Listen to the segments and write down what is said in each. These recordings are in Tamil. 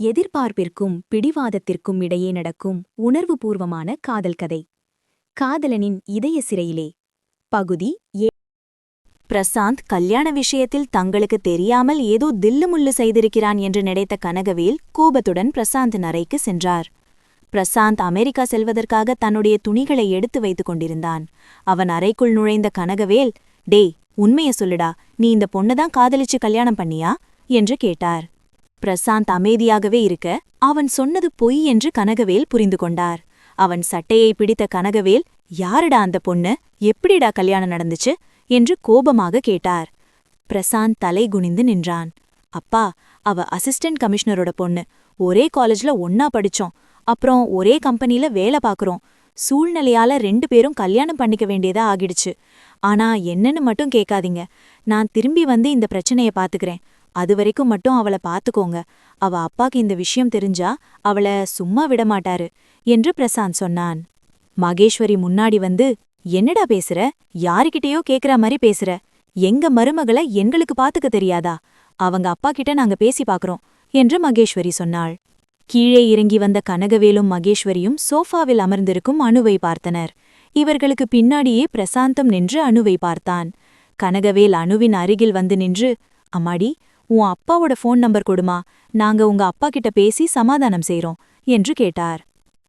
எதிர்பார்ப்பிற்கும் பிடிவாதத்திற்கும் இடையே நடக்கும் உணர்வுபூர்வமான காதல் கதை. காதலனின் இதய சிறையிலே. பகுதி ஏ. பிரசாந்த் கல்யாண விஷயத்தில் தங்களுக்கு தெரியாமல் ஏதோ தில்லுமுள்ளு செய்திருக்கிறான் என்று நினைத்த கனகவேல் கோபத்துடன் பிரசாந்த் அறைக்கு சென்றார். பிரசாந்த் அமெரிக்கா செல்வதற்காக தன்னுடைய துணிகளை எடுத்து வைத்துக் கொண்டிருந்தான். அவன் அறைக்குள் நுழைந்த கனகவேல் டேய் உண்மைய சொல்லுடா. நீ இந்த பொண்ணதான் காதலிச்சு கல்யாணம் பண்ணியா? என்று கேட்டார். பிரசாந்த் அமைதியாகவே இருக்க அவன் சொன்னது பொய் என்று கனகவேல் புரிந்து கொண்டார். அவன் சட்டையை பிடித்த கனகவேல் யாருடா அந்த பொண்ணு? எப்படிடா கல்யாணம் நடந்துச்சு? என்று கோபமாக கேட்டார். பிரசாந்த் தலை குனிந்து நின்றான். அப்பா அவ அசிஸ்டன்ட் கமிஷனரோட பொண்ணு. ஒரே காலேஜ்ல ஒன்னா படிச்சோம். அப்புறம் ஒரே கம்பெனில வேலை பாக்குறோம். சூழ்நிலையால ரெண்டு பேரும் கல்யாணம் பண்ணிக்க வேண்டியதா ஆகிடுச்சு. ஆனா என்னன்னு மட்டும் கேட்காதீங்க. நான் திரும்பி வந்து இந்த பிரச்சனைய பாத்துக்கிறேன். அது வரைக்கும் மட்டும் அவளை பாத்துக்கோங்க அவ அப்பாக்கு இந்த விஷயம் தெரிஞ்சா அவள சும்மா விடமாட்டாரு என்று பிரசாந்த் சொன்னான். மகேஸ்வரி முன்னாடி வந்து என்னடா பேசுற? யாருகிட்டயோ கேக்குற மாதிரி பேசுற. எங்க மருமகளை எங்களுக்கு பாத்துக்க தெரியாதா? அவங்க அப்பா கிட்ட நாங்க பேசி பாக்குறோம் என்று மகேஸ்வரி சொன்னாள். கீழே இறங்கி வந்த கனகவேலும் மகேஸ்வரியும் சோஃபாவில் அமர்ந்திருக்கும் அணுவை பார்த்தனர். இவர்களுக்கு பின்னாடியே பிரசாந்தம் நின்று அணுவை பார்த்தான். கனகவேல் அணுவின் அருகில் வந்து நின்று அம்மாடி உன் அப்பாவோட ஃபோன் நம்பர் கொடுமா. நாங்க உங்க அப்பா கிட்ட பேசி சமாதானம் செய்றோம் என்று கேட்டார்.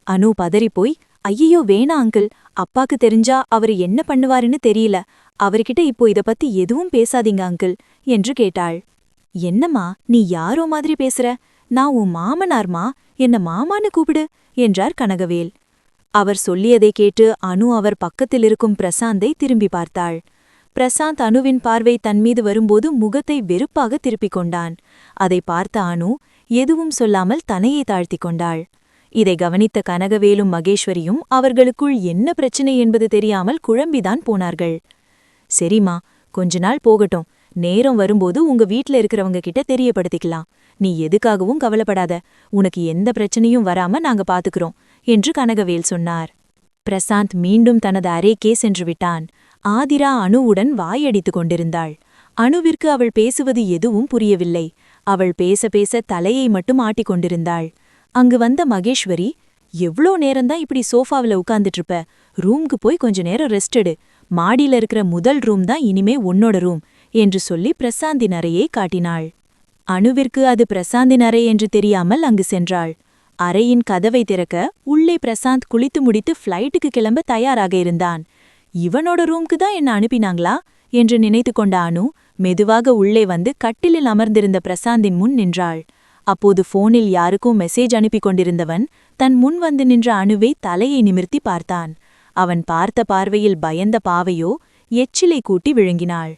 அனு பதறிப்போய் ஐயோ வேணா அங்கிள். அப்பாக்கு தெரிஞ்சா அவரு என்ன பண்ணுவாருன்னு தெரியல. அவர்கிட்ட இப்போ இத பத்தி எதுவும் பேசாதீங்க அங்கிள் என்று கேட்டாள். என்னம்மா நீ யாரோ மாதிரி பேசுற? நான் உன் மாமனார்மா? என்ன மாமான்னு கூப்பிடு என்றார் கனகவேல். அவர் சொல்லியதை கேட்டு அனு அவர் பக்கத்தில் இருக்கும் பிரசாந்தை திரும்பி பார்த்தாள். பிரசாந்த் அனுவின் பார்வை தன்மீது வரும்போது முகத்தை வெறுப்பாக திருப்பிக் கொண்டான். அதை பார்த்த அனு எதுவும் சொல்லாமல் தனையை தாழ்த்திக் கொண்டாள். இதை கவனித்த கனகவேலும் மகேஸ்வரியும் அவர்களுக்குள் என்ன பிரச்சனை என்பது தெரியாமல் குழம்பிதான் போனார்கள். சரிம்மா கொஞ்ச நாள் போகட்டும். நேரம் வரும்போது உங்க வீட்ல இருக்கிறவங்க கிட்ட தெரியப்படுத்திக்கலாம். நீ எதுக்காகவும் கவலைப்படாத. உனக்கு எந்த பிரச்சனையும் வராம நாங்க பாத்துக்கிறோம் என்று கனகவேல் சொன்னார். பிரசாந்த் மீண்டும் தனது அறைக்கே சென்று விட்டான். ஆதிரா அணுவுடன் வாயடித்துக் கொண்டிருந்தாள். அணுவிற்கு அவள் பேசுவது எதுவும் புரியவில்லை. அவள் பேச பேச தலையை மட்டும் ஆட்டிக் கொண்டிருந்தாள். அங்கு வந்த மகேஸ்வரி எவ்ளோ நேரம்தான் இப்படி சோஃபாவில் உட்கார்ந்துட்டு இருப்ப ரூம்க்கு போய் கொஞ்ச நேரம் ரெஸ்ட் எடு. மாடியில இருக்கிற முதல் ரூம் தான் இனிமே உன்னோட ரூம் என்று சொல்லி பிரசாந்தின் அறையை காட்டினாள். அணுவிற்கு அது பிரசாந்தி அறை என்று தெரியாமல் அங்கு சென்றாள். அறையின் கதவை திறக்க உள்ளே பிரசாந்த் குளித்து முடித்து ஃப்ளைட்டுக்கு கிளம்ப தயாராக இருந்தான். இவனோட ரூம்க்கு தான் என்ன அனுப்பினாங்களா? என்று நினைத்து கொண்ட அனு மெதுவாக உள்ளே வந்து கட்டிலில் அமர்ந்திருந்த பிரசாந்தின் முன் நின்றாள். அப்போது போனில் யாருக்கும் மெசேஜ் அனுப்பி கொண்டிருந்தவன் தன் முன் வந்து நின்ற அணுவை தலையை நிமிர்த்தி பார்த்தான். அவன் பார்த்த பார்வையில் பயந்த பாவையோ எச்சிலை கூட்டி விழுங்கினாள்.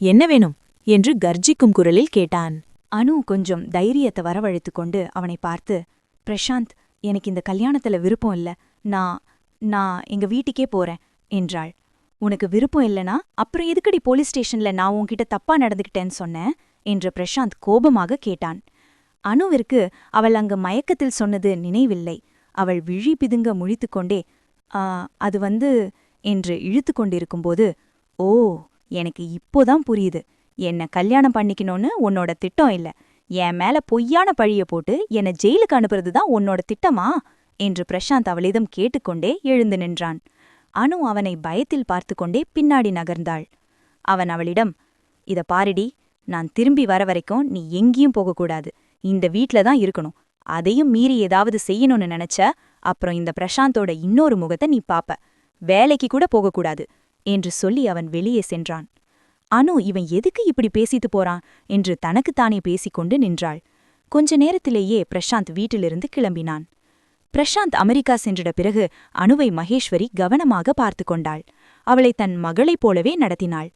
என்ன வேணும்? என்று கர்ஜிக்கும் குரலில் கேட்டான். அனு கொஞ்சம் தைரியத்தை வரவழைத்து கொண்டு அவனை பார்த்து பிரசாந்த் எனக்கு இந்த கல்யாணத்துல விருப்பம் இல்ல. நான் நான் எங்க வீட்டுக்கே போறேன். என்றாள். உனக்கு விருப்பம் இல்லனா அப்புறம் எதுக்கடி போலீஸ் ஸ்டேஷன்ல நான் உன்கிட்ட தப்பா நடந்துக்கிட்டேன்னு சொன்னேன்? என்று பிரசாந்த் கோபமாக கேட்டான். அணுவிற்கு அவள் அங்கு மயக்கத்தில் சொன்னது நினைவில்லை. அவள் விழி பிதுங்க முழித்துக்கொண்டே ஆ அது வந்து என்று இழுத்து கொண்டிருக்கும்போது ஓ எனக்கு இப்போதான் புரியுது. என்ன கல்யாணம் பண்ணிக்கணும்னு உன்னோட திட்டம் இல்ல. என் மேல பொய்யான பழிய போட்டு என்னை ஜெயிலுக்கு அனுப்புறது தான் உன்னோட திட்டமா? என்று பிரசாந்த் அவளிடம் கேட்டுக்கொண்டே எழுந்து நின்றான். அனு அவனை பயத்தில் பார்த்து கொண்டே பின்னாடி நகர்ந்தாள். அவன் அவளிடம் இத பாரிடி நான் திரும்பி வர வரைக்கும் நீ எங்கேயும் போகக்கூடாது. இந்த வீட்ல தான் இருக்கணும். அதையும் மீறி ஏதாவது செய்யணும்னு நினைச்ச அப்புறம் இந்த பிரசாந்தோட இன்னொரு முகத்தை நீ பாப்ப. வேலைக்கு கூட போகக்கூடாது என்று சொல்லி அவன் வெளியே சென்றான். அனு இவன் எதுக்கு இப்படி பேசிட்டு போறான்? என்று தனக்குத்தானே பேசிக்கொண்டு நின்றாள். கொஞ்ச நேரத்திலேயே பிரசாந்த் வீட்டிலிருந்து கிளம்பினான். பிரசாந்த் அமெரிக்கா சென்றிட பிறகு அணுவை மகேஸ்வரி கவனமாக பார்த்து கொண்டாள். அவளை தன் மகளைப் போலவே நடத்தினாள்.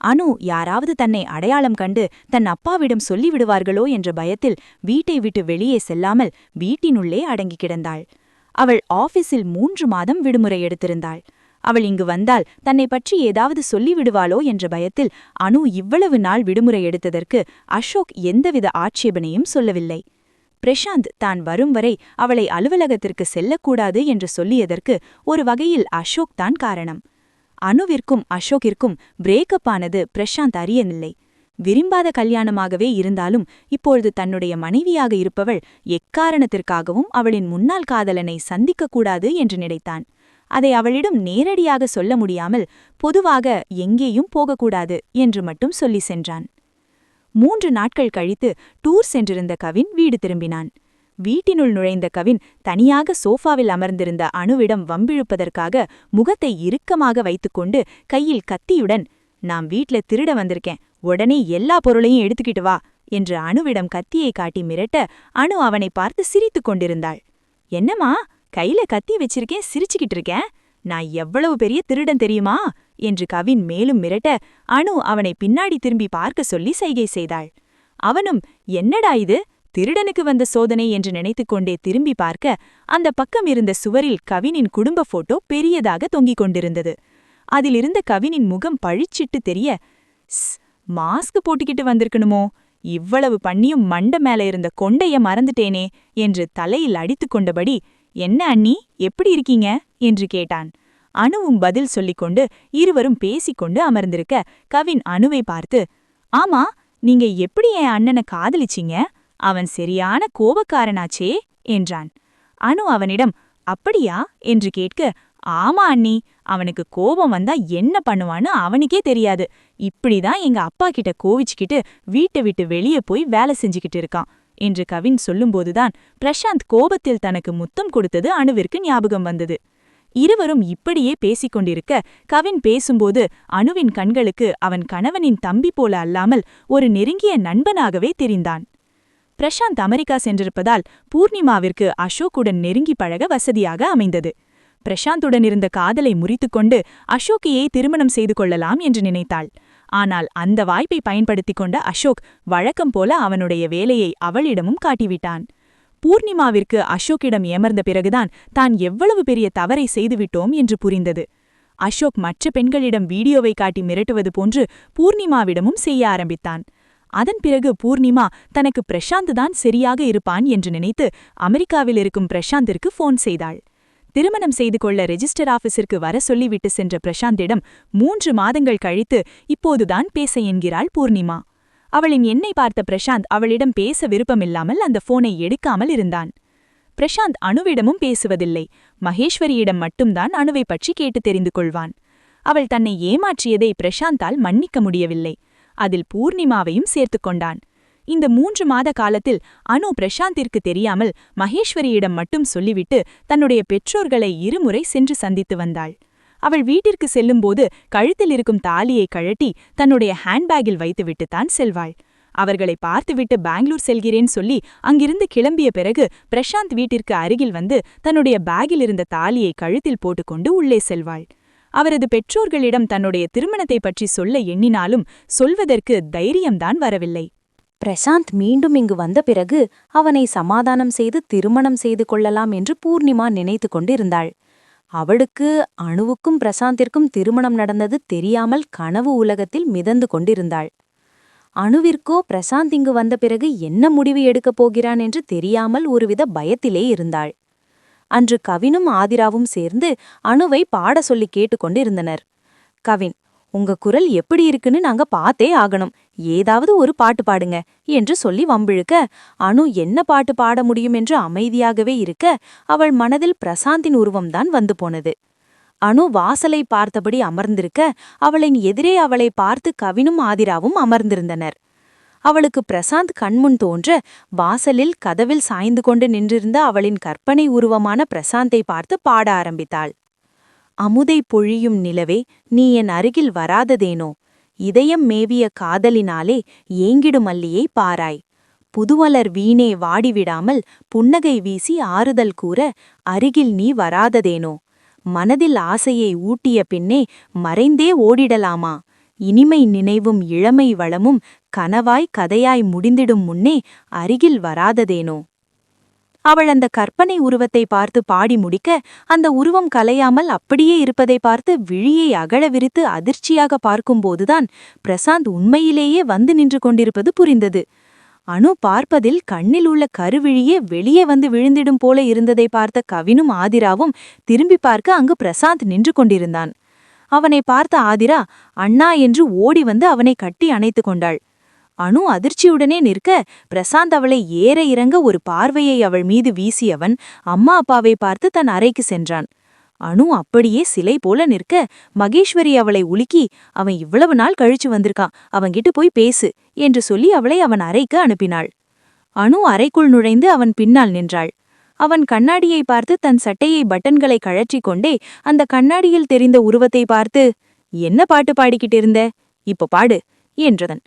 அனு யாராவது தன்னை அடையாளம் கண்டு தன் அப்பாவிடம் சொல்லிவிடுவார்களோ என்ற பயத்தில் வீட்டை விட்டு வெளியே செல்லாமல் வீட்டினுள்ளே அடங்கி கிடந்தாள். அவள் ஆபீஸில் மூன்று மாதம் விடுமுறை எடுத்திருந்தாள். அவள் இங்கு வந்தால் தன்னை பற்றி ஏதாவது சொல்லிவிடுவாளோ என்ற பயத்தில் அனு இவ்வளவு நாள் விடுமுறை எடுத்ததற்கு அசோக் எந்தவித ஆட்சேபனையும் சொல்லவில்லை. பிரசாந்த் தான் வரும் வரை அவளை அலுவலகத்திற்கு செல்லக்கூடாது என்று சொல்லியதற்கு ஒரு வகையில் அசோக் தான் காரணம். அனுவிற்கும் அசோக்கிற்கும் பிரேக்கப் ஆனது பிரசாந்த் அறியனில்லை விரும்பாத கல்யாணமாகவே இருந்தாலும் இப்பொழுது தன்னுடைய மனைவியாக இருப்பவள் எக்காரணத்திற்காகவும் அவளின் முன்னாள் காதலனை சந்திக்கக்கூடாது என்று நினைத்தான். அதை அவளிடம் நேரடியாக சொல்ல முடியாமல் பொதுவாக எங்கேயும் போகக்கூடாது என்று மட்டும் சொல்லி சென்றான். மூன்று நாட்கள் கழித்து டூர் சென்றிருந்த கவின் வீடு திரும்பினான். வீட்டினுள் நுழைந்த கவின் தனியாக சோஃபாவில் அமர்ந்திருந்த அணுவிடம் வம்பிழுப்பதற்காக முகத்தை இறுக்கமாக வைத்துக்கொண்டு கையில் கத்தியுடன் நான் வீட்ல திருட வந்திருக்கேன். உடனே எல்லா பொருளையும் எடுத்துக்கிட்டு வா என்று அணுவிடம் கத்தியை காட்டி மிரட்ட அணு அவனை பார்த்து சிரித்துக் கொண்டிருந்தாள். என்னம்மா கையில கத்தி வச்சிருக்கேன் சிரிச்சுக்கிட்டு இருக்கேன்? நான் எவ்வளவு பெரிய திருடன் தெரியுமா? என்று கவின் மேலும் மிரட்ட அணு அவனை பின்னாடி திரும்பி பார்க்க சொல்லி சைகை செய்தாள். அவனும் என்னடா இது? திருடனுக்கு வந்த சோதனை என்று நினைத்துக் கொண்டே திரும்பி பார்க்க அந்த பக்கம் இருந்த சுவரில் கவினின் குடும்ப போட்டோ பெரியதாக தொங்கிக் கொண்டிருந்தது. அதிலிருந்த கவினின் முகம் பழிச்சிட்டு தெரிய ஸ் மாஸ்க் போட்டுக்கிட்டு வந்திருக்கணுமோ? இவ்வளவு பண்ணியும் மண்ட மேல இருந்த கொண்டைய மறந்துட்டேனே என்று தலையில் அடித்துக் கொண்டபடி என்ன அண்ணி? எப்படி இருக்கீங்க? என்று கேட்டான். அணுவும் பதில் சொல்லிக்கொண்டு இருவரும் பேசிக்கொண்டு அமர்ந்திருக்க கவின் அணுவை பார்த்து ஆமா நீங்க எப்படி என் அண்ணனை காதலிச்சீங்க? அவன் சரியான கோபக்காரனாச்சே என்றான். அனு அவனிடம் அப்படியா? என்று கேட்க ஆமா அண்ணி அவனுக்கு கோபம் வந்தா என்ன பண்ணுவான்னு அவனுக்கே தெரியாது. இப்படிதான் எங்க அப்பா கிட்ட கோவிச்சுக்கிட்டு வீட்டை விட்டு வெளியே போய் வேலை செஞ்சுக்கிட்டு இருக்கான் என்று கவின் சொல்லும்போதுதான் பிரசாந்த் கோபத்தில் தனக்கு முத்தம் கொடுத்தது அணுவிற்கு ஞாபகம் வந்தது. இருவரும் இப்படியே பேசிக் கொண்டிருக்க கவின் பேசும்போது அணுவின் கண்களுக்கு அவன் கணவனின் தம்பி போல அல்லாமல் ஒரு நெருங்கிய நண்பனாகவே தெரிந்தான். பிரசாந்த் அமெரிக்கா சென்றிருப்பதால் பூர்ணிமாவிற்கு அசோக்குடன் நெருங்கி பழக வசதியாக அமைந்தது. பிரசாந்துடன் இருந்த காதலை முறித்துக்கொண்டு அசோக்கியை திருமணம் செய்து கொள்ளலாம் என்று நினைத்தாள். ஆனால் அந்த வாய்ப்பை பயன்படுத்திக் கொண்ட அசோக் வழக்கம் போல அவனுடைய வேலையை அவளிடமும் காட்டிவிட்டான். பூர்ணிமாவிற்கு அசோக்கிடம் ஏமர்ந்த பிறகுதான் தான் எவ்வளவு பெரிய தவறை செய்துவிட்டோம் என்று புரிந்தது. அசோக் மற்ற பெண்களிடம் வீடியோவை காட்டி மிரட்டுவது போன்று பூர்ணிமாவிடமும் செய்ய ஆரம்பித்தான். அதன் பிறகு பூர்ணிமா தனக்கு பிரசாந்த் தான் சரியாக இருப்பான் என்று நினைத்து அமெரிக்காவில் இருக்கும் பிரசாந்திற்கு போன் செய்தாள். திருமணம் செய்து கொள்ள ரெஜிஸ்டர் ஆபீஸிற்கு வர சொல்லிவிட்டு சென்ற பிரசாந்திடம் மூன்று மாதங்கள் கழித்து இப்போதுதான் பேச என்கிறாள் பூர்ணிமா. அவளின் எண்ணை பார்த்த பிரசாந்த் அவளிடம் பேச விருப்பமில்லாமல் அந்த போனை எடுக்காமல் இருந்தான். பிரசாந்த் அணுவிடமும் பேசுவதில்லை. மகேஸ்வரியிடம் மட்டும்தான் அணுவை பற்றி கேட்டு தெரிந்து கொள்வான். அவள் தன்னை ஏமாற்றியதை பிரசாந்தால் மன்னிக்க முடியவில்லை. அதில் பூர்ணிமாவையும் சேர்த்துக் கொண்டான். இந்த மூன்று மாத காலத்தில் அனு பிரசாந்திற்கு தெரியாமல் மகேஸ்வரியிடம் மட்டும் சொல்லிவிட்டு தன்னுடைய பெற்றோர்களை இருமுறை சென்று சந்தித்து வந்தாள். அவள் வீட்டிற்கு செல்லும்போது கழுத்தில் இருக்கும் தாலியை கழட்டி தன்னுடைய ஹேண்ட்பேக்கில் வைத்துவிட்டுத்தான் செல்வாள். அவர்களை பார்த்துவிட்டு பெங்களூர் செல்கிறேன் சொல்லி அங்கிருந்து கிளம்பிய பிறகு பிரசாந்த் வீட்டிற்கு அருகில் வந்து தன்னுடைய பேக்கில் இருந்த தாலியை கழுத்தில் போட்டுக்கொண்டு உள்ளே செல்வாள். அவரது பெற்றோர்களிடம் தன்னுடைய திருமணத்தை பற்றி சொல்ல எண்ணினாலும் சொல்வதற்கு தைரியம்தான் வரவில்லை. பிரசாந்த் மீண்டும் இங்கு வந்த பிறகு அவனை சமாதானம் செய்து திருமணம் செய்து கொள்ளலாம் என்று பூர்ணிமா நினைத்து கொண்டிருந்தாள். அவளுக்கு அணுவுக்கும் பிரசாந்திற்கும் திருமணம் நடந்தது தெரியாமல் கனவு உலகத்தில் மிதந்து கொண்டிருந்தாள். அணுவிற்கோ பிரசாந்த் இங்கு வந்த பிறகு என்ன முடிவு எடுக்கப் போகிறான் என்று தெரியாமல் ஒருவித பயத்திலே இருந்தாள். அன்று கவினும் ஆதிராவும் சேர்ந்து அணுவை பாட சொல்லி கேட்டுக்கொண்டிருந்தனர் கவின் உங்க குரல் எப்படி இருக்குன்னு நாங்க பார்த்தே ஆகணும். ஏதாவது ஒரு பாட்டு பாடுங்க என்று சொல்லி வம்பிழுக்க அனு என்ன பாட்டு பாட முடியும் என்று அமைதியாகவே இருக்க அவள் மனதில் பிரசாந்தின் உருவம்தான் வந்து போனது. அணு வாசலை பார்த்தபடி அமர்ந்திருக்க அவளின் எதிரே அவளை பார்த்து கவினும் ஆதிராவும் அமர்ந்திருந்தனர். அவளுக்கு பிரசாந்த் கண்முன் தோன்ற வாசலில் கதவில் சாய்ந்து கொண்டு நின்றிருந்த அவளின் கற்பனை உருவமான பிரசாந்தை பார்த்து பாட ஆரம்பித்தாள். அமுதை பொழியும் நிலவே நீ என் அருகில் வராததேனோ? இதயம் மேவிய காதலினாலே ஏங்கிடுமல்லியை பாராய். புதுவலர் வீணே வாடிவிடாமல் புன்னகை வீசி ஆறுதல் கூற அருகில் நீ வராததேனோ? மனதில் ஆசையை ஊட்டிய பின்னே மறைந்தே ஓடிடலாமா? இனிமை நினைவும் இளமை வளமும் கனவாய் கதையாய் முடிந்திடும் முன்னே அருகில் வராததேனோ? அவள் அந்த கற்பனை உருவத்தை பார்த்து பாடி முடிக்க அந்த உருவம் கலையாமல் அப்படியே இருப்பதை பார்த்து விழியை அகழ விரித்து அதிர்ச்சியாக பார்க்கும்போதுதான் பிரசாந்த் உண்மையிலேயே வந்து நின்று கொண்டிருப்பது புரிந்தது. அணு பார்ப்பதில் கண்ணில் உள்ள கருவிழியே வெளியே வந்து விழுந்திடும் போல இருந்ததை பார்த்த கவினும் ஆதிராவும் திரும்பி பார்க்க அங்கு பிரசாந்த் நின்று கொண்டிருந்தான். அவனை பார்த்த ஆதிரா அண்ணா என்று ஓடி வந்து அவனை கட்டி அணைத்து கொண்டாள். அணு அதிர்ச்சியுடனே நிற்க பிரசாந்த் அவளை ஏற இறங்க ஒரு பார்வையை அவள் மீது வீசியவன் அம்மா அப்பாவை பார்த்து தன் அறைக்கு சென்றான். அணு அப்படியே சிலை போல நிற்க மகேஸ்வரி அவளை உலுக்கி அவன் இவ்வளவு நாள் கழிச்சு வந்திருக்கான் அவன்கிட்ட போய் பேசு என்று சொல்லி அவளை அவன் அறைக்கு அனுப்பினாள். அணு அறைக்குள் நுழைந்து அவன் பின்னால் நின்றாள். அவன் கண்ணாடியை பார்த்து தன் சட்டையை பட்டன்களை கழற்றிக் கொண்டே அந்த கண்ணாடியில் தெரிந்த உருவத்தை பார்த்து என்ன பாட்டு பாடிக்கிட்டு இருந்த? இப்ப பாடு என்றதன்.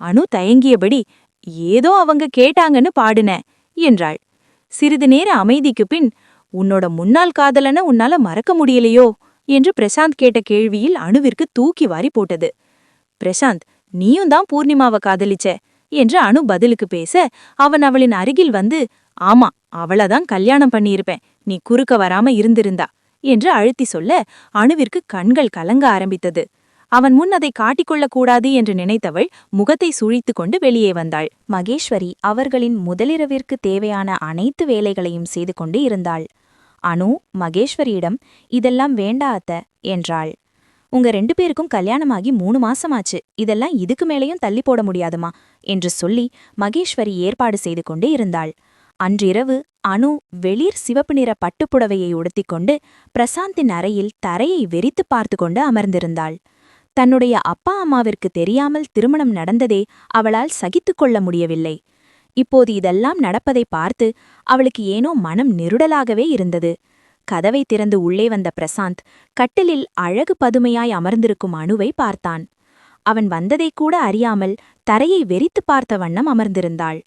அணு தயங்கியபடி ஏதோ அவங்க கேட்டாங்கன்னு பாடுன என்றாள். சிறிது நேர அமைதிக்குப் பின் உன்னோட முன்னாள் காதலன உன்னால மறக்க முடியலையோ? என்று பிரசாந்த் கேட்ட கேள்வியில் அணுவிற்கு தூக்கி வாரி போட்டது. பிரசாந்த் நீயும் தான் பூர்ணிமாவ காதலிச்ச என்று அணு பதிலுக்கு பேச அவன் அவளின் அருகில் வந்து ஆமா அவளதான் கல்யாணம் பண்ணியிருப்பேன் நீ குறுக்க வராம இருந்திருந்தா என்று அழுத்தி சொல்ல அணுவிற்கு கண்கள் கலங்க ஆரம்பித்தது. அவன் முன் அதை காட்டிக்கொள்ளக் கூடாது என்று நினைத்தவள் முகத்தை சுழித்துக் கொண்டு வெளியே வந்தாள். மகேஸ்வரி அவர்களின் முதலிரவிற்கு தேவையான அனைத்து வேலைகளையும் செய்து கொண்டு இருந்தாள். அனு மகேஸ்வரியிடம் இதெல்லாம் வேண்டா அத்த என்றாள். உங்க ரெண்டு பேருக்கும் கல்யாணமாகி மூணு மாசமாச்சு. இதெல்லாம் இதுக்கு மேலேயும் தள்ளி போட முடியாதுமா? என்று சொல்லி மகேஸ்வரி ஏற்பாடு செய்து கொண்டு இருந்தாள். அன்றிரவு அனு வெளிர் சிவப்பு நிற பட்டுப்புடவையை உடுத்திக்கொண்டு பிரசாந்தின் அறையில் தரையை வெறித்துப் பார்த்து கொண்டு அமர்ந்திருந்தாள். தன்னுடைய அப்பா அம்மாவிற்கு தெரியாமல் திருமணம் நடந்ததே அவளால் சகித்துக் கொள்ள முடியவில்லை. இப்போது இதெல்லாம் நடப்பதை பார்த்து அவளுக்கு ஏனோ மனம் நெருடலாகவே இருந்தது. கதவை திறந்து உள்ளே வந்த பிரசாந்த் கட்டிலில் அழகு பதுமையாய் அமர்ந்திருக்கும் அணுவை பார்த்தான். அவன் வந்ததை கூட அறியாமல் தரையை வெறித்துப் பார்த்த வண்ணம் அமர்ந்திருந்தாள்.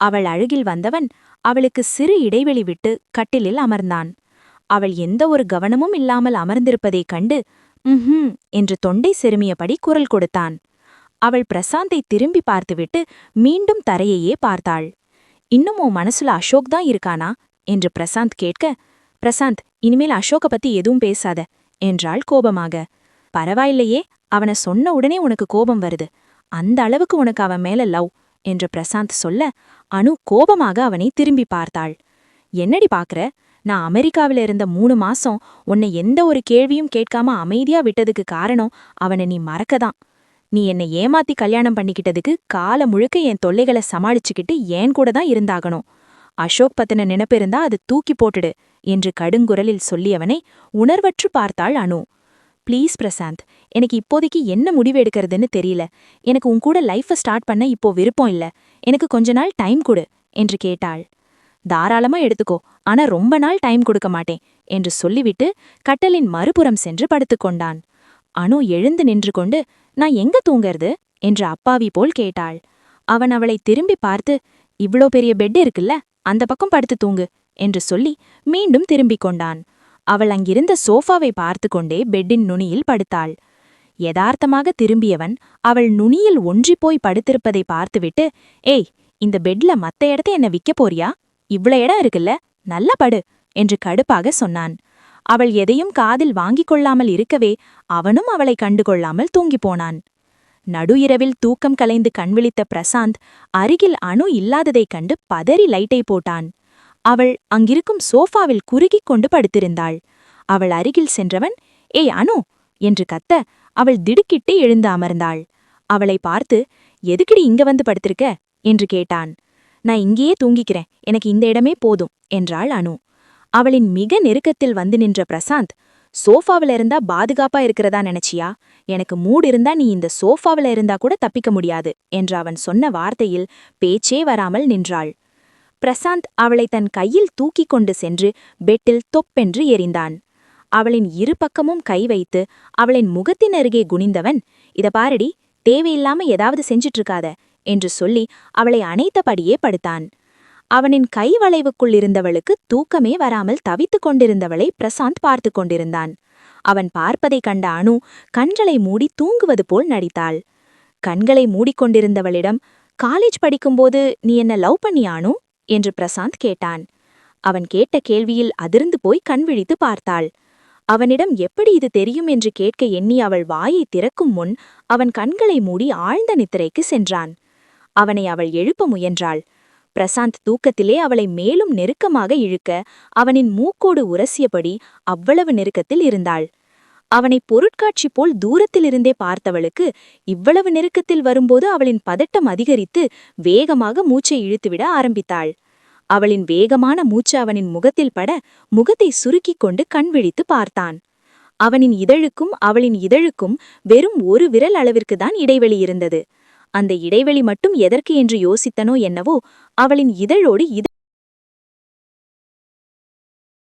அவள் அழுகில் வந்தவன் அவளுக்கு சிறு இடைவெளி விட்டு கட்டிலில் அமர்ந்தான். அவள் எந்த ஒரு கவனமும் இல்லாமல் அமர்ந்திருப்பதைக் கண்டு ம்ஹும் என்று தொண்டை செருமியபடி குரல் கொடுத்தான். அவள் பிரசாந்தை திரும்பி பார்த்துவிட்டு மீண்டும் தரையையே பார்த்தாள். இன்னும் உன் மனசுல அசோக் தான் இருக்கானா? என்று பிரசாந்த் கேட்க பிரசாந்த் இனிமேல் அசோக பத்தி எதுவும் பேசாத என்றாள் கோபமாக. பரவாயில்லையே அவன சொன்ன உடனே உனக்கு கோபம் வருது. அந்த அளவுக்கு உனக்கு அவன் மேல லவ் என்று பிரசாந்த் சொல்ல அனு கோபமாக அவனை திரும்பி பார்த்தாள். என்னடி பாக்குற? நான் அமெரிக்காவில இருந்த மூணு மாசம் உன்னை எந்த ஒரு கேள்வியும் கேட்காம அமைதியா விட்டதுக்கு காரணம் அவனை நீ மறக்கதான். நீ என்னை ஏமாத்தி கல்யாணம் பண்ணிக்கிட்டதுக்கு கால முழுக்க என் தொல்லைகளை சமாளிச்சுக்கிட்டு ஏன் கூட தான் இருந்தாகணும். அசோக் பத்தின நினைப்பிருந்தா அது தூக்கி போட்டுடு என்று கடுங்குரலில் சொல்லியவனை உணர்வற்று பார்த்தாள் அனு. ப்ளீஸ் பிரசாந்த் எனக்கு இப்போதைக்கு என்ன முடிவு எடுக்கிறதுன்னு தெரியல. எனக்கு உன் கூட லைஃபை ஸ்டார்ட் பண்ண இப்போ விருப்பம் இல்ல. எனக்கு கொஞ்ச நாள் டைம் கொடு என்று கேட்டாள். தாராளமா எடுத்துக்கோ. ஆனா ரொம்ப நாள் டைம் கொடுக்க மாட்டேன் என்று சொல்லிவிட்டு கட்டலின் மறுபுறம் சென்று படுத்துக்கொண்டான் அணு எழுந்து நின்று கொண்டு நான் எங்க தூங்கறது? என்று அப்பாவி போல் கேட்டாள். அவன் அவளை திரும்பி பார்த்து இவ்ளோ பெரிய பெட் இருக்குல்ல அந்த பக்கம் படுத்து தூங்கு என்று சொல்லி மீண்டும் திரும்பிக் கொண்டான். அவள் அங்கிருந்த சோஃபாவை பார்த்து கொண்டே பெட்டின் நுனியில் படுத்தாள். யதார்த்தமாக திரும்பியவன் அவள் நுனியில் ஒன்றிப்போய் படுத்திருப்பதை பார்த்துவிட்டு ஏய் இந்த பெட்ல மத்த இடத்த என்ன விக்க போறியா? இவ்ள இடம் இருக்குல்ல நல்ல படு என்று கடுப்பாக சொன்னான். அவள் எதையும் காதில் வாங்கிக் கொள்ளாமல் இருக்கவே அவனும் அவளை கண்டுகொள்ளாமல் தூங்கிப் போனான். நடு இரவில் தூக்கம் கலைந்து கண்விழித்த பிரசாந்த் அருகில் அணு இல்லாததைக் கண்டு பதறி லைட்டை போட்டான். அவள் அங்கிருக்கும் சோஃபாவில் குறுகிக் கொண்டு படுத்திருந்தாள். அவள் அருகில் சென்றவன் ஏய் அனு என்று கத்த அவள் திடுக்கிட்டு எழுந்து அமர்ந்தாள். அவளை பார்த்து எதுக்கிடி இங்க வந்து படுத்திருக்க? என்று கேட்டான். நான் இங்கேயே தூங்கிக்கிறேன். எனக்கு இந்த இடமே போதும் என்றாள் அனு. அவளின் மிக நெருக்கத்தில் வந்து நின்ற பிரசாந்த் சோஃபாவில இருந்தா பாதுகாப்பா இருக்கிறதா நினைச்சியா? எனக்கு மூடு இருந்தா நீ இந்த சோஃபாவில இருந்தா கூட தப்பிக்க முடியாது என்று அவன் சொன்ன வார்த்தையில் பேச்சே வராமல் நின்றாள். பிரசாந்த் அவளை தன் கையில் தூக்கிக் கொண்டு சென்று பெட்டில் தொப்பென்று எறிந்தான். அவளின் இரு பக்கமும் கை வைத்து அவளின் முகத்தின் அருகே குனிந்தவன் இத பாரடி தேவையில்லாம ஏதாவது செஞ்சிட்டு இருக்காத என்று சொல்லி அவளை அணைத்தபடியே படுத்தான். அவனின் கை வளைவுக்குள்ளிருந்தவளுக்கு தூக்கமே வராமல் தவித்துக் கொண்டிருந்தவளை பிரசாந்த் பார்த்து கொண்டிருந்தான். அவன் பார்ப்பதைக் கண்ட அணு கண்களை மூடி தூங்குவது போல் நடித்தாள். கண்களை மூடிக்கொண்டிருந்தவளிடம் காலேஜ் படிக்கும்போது நீ என்ன லவ் பண்ணியா என்று பிரசாந்த் கேட்டான். அவன் கேட்ட கேள்வியில் அதிர்ந்து போய் கண் விழித்து பார்த்தாள். அவனிடம் எப்படி இது தெரியும்? என்று கேட்க எண்ணி அவள் வாயை திறக்கும் முன் அவன் கண்களை மூடி ஆழ்ந்த நித்திரைக்கு சென்றான். அவனை அவள் எழுப்ப முயன்றாள். பிரசாந்த் தூக்கத்திலே அவளை மேலும் நெருக்கமாக இழுக்க அவனின் மூக்கோடு உரசியபடி அவ்வளவு நெருக்கத்தில் இருந்தாள். அவனை பொருட்காட்சி போல் தூரத்திலிருந்தே பார்த்தவளுக்கு இவ்வளவு நெருக்கத்தில் வரும்போது அவளின் பதட்டம் அதிகரித்து வேகமாக மூச்சை இழுத்துவிட ஆரம்பித்தாள். அவளின் வேகமான மூச்சு அவனின் முகத்தில் பட முகத்தை சுருக்கிக் கொண்டு கண் விழித்து பார்த்தான். அவனின் இதழுக்கும் அவளின் இதழுக்கும் வெறும் ஒரு விரல் அளவிற்குதான் இடைவெளி இருந்தது. அந்த இடைவெளி மட்டும் எதற்கு என்று யோசித்தனோ என்னவோ அவளின் இதழோடு இத